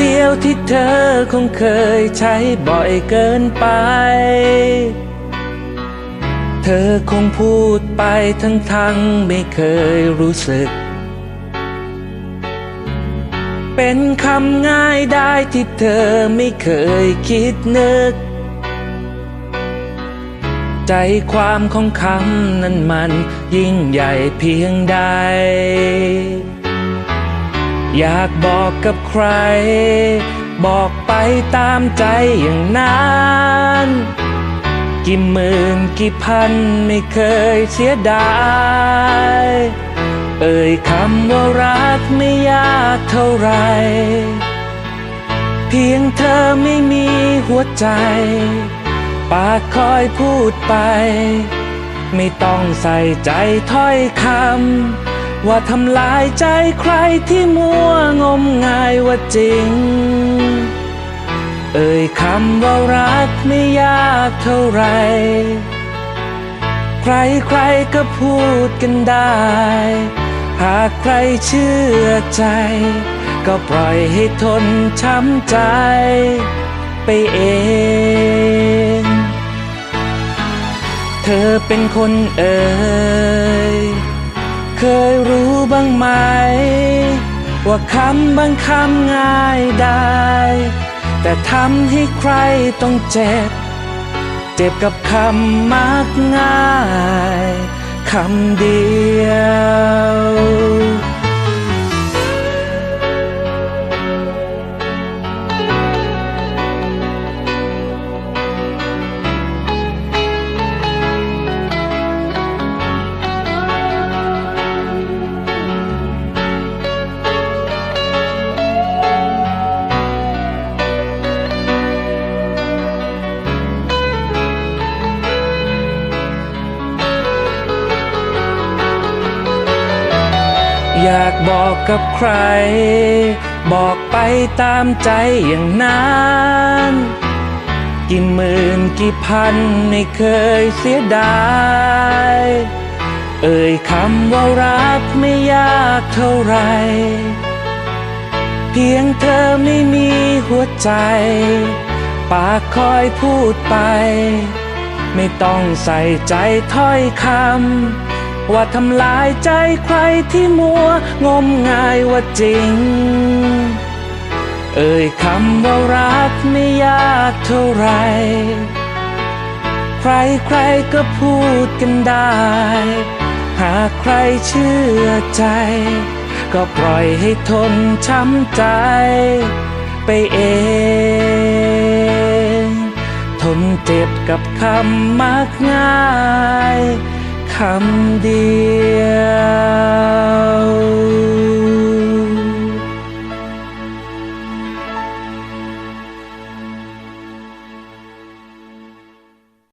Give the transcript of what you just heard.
เดียวที่เธอคงเคยใช้บ่อยเกินไป เธอคงพูดไปทั้งทั้งๆไม่เคยรู้สึก เป็นคำง่ายได้ที่เธอไม่เคยคิดนึก ใจความของคำนั้นมันยิ่งใหญ่เพียงใด อยากบอกกับใคร บอกไปตามใจอย่างนั้นกี่หมื่นกี่พันไม่เคยเสียดาย เอ่ยคำว่ารักไม่ยากเท่าไร เพียงเธอไม่มีหัวใจ ปากคอยพูดไป ไม่ต้องใส่ใจถ้อยคำ ว่าทำลายใจใครที่มัวงมงายว่าจริง เอ่ยคำว่ารักไม่ยากเท่าไร ใครใครๆก็พูดกันได้ หากใครเชื่อใจ ก็ปล่อยให้ทนช้ำใจไปเองเธอเป็นคนเอ่ย เคยรู้บ้างไหม ว่าคำบางคำง่ายได้ แต่ทำให้ใครต้องเจ็บ เจ็บกับคำมากง่ายคำเดียว อยากบอกกับใคร บอกไปตามใจอย่างนั้นกี่หมื่นกี่พันไม่เคยเสียดาย เอ่ยคำว่ารักไม่ยากเท่าไร เพียงเธอไม่มีหัวใจ ปากคอยพูดไป ไม่ต้องใส่ใจถ้อยคำ ว่าทำลายใจใครที่มัว งมงายว่าจริง เอ่ยคำว่ารักไม่ยากเท่าไร ใครใครๆก็พูดกันได้ หากใครเชื่อใจ ก็ปล่อยให้ทนช้ำใจ ไปเองทนเจ็บกับคำมากง่าย คำเดียว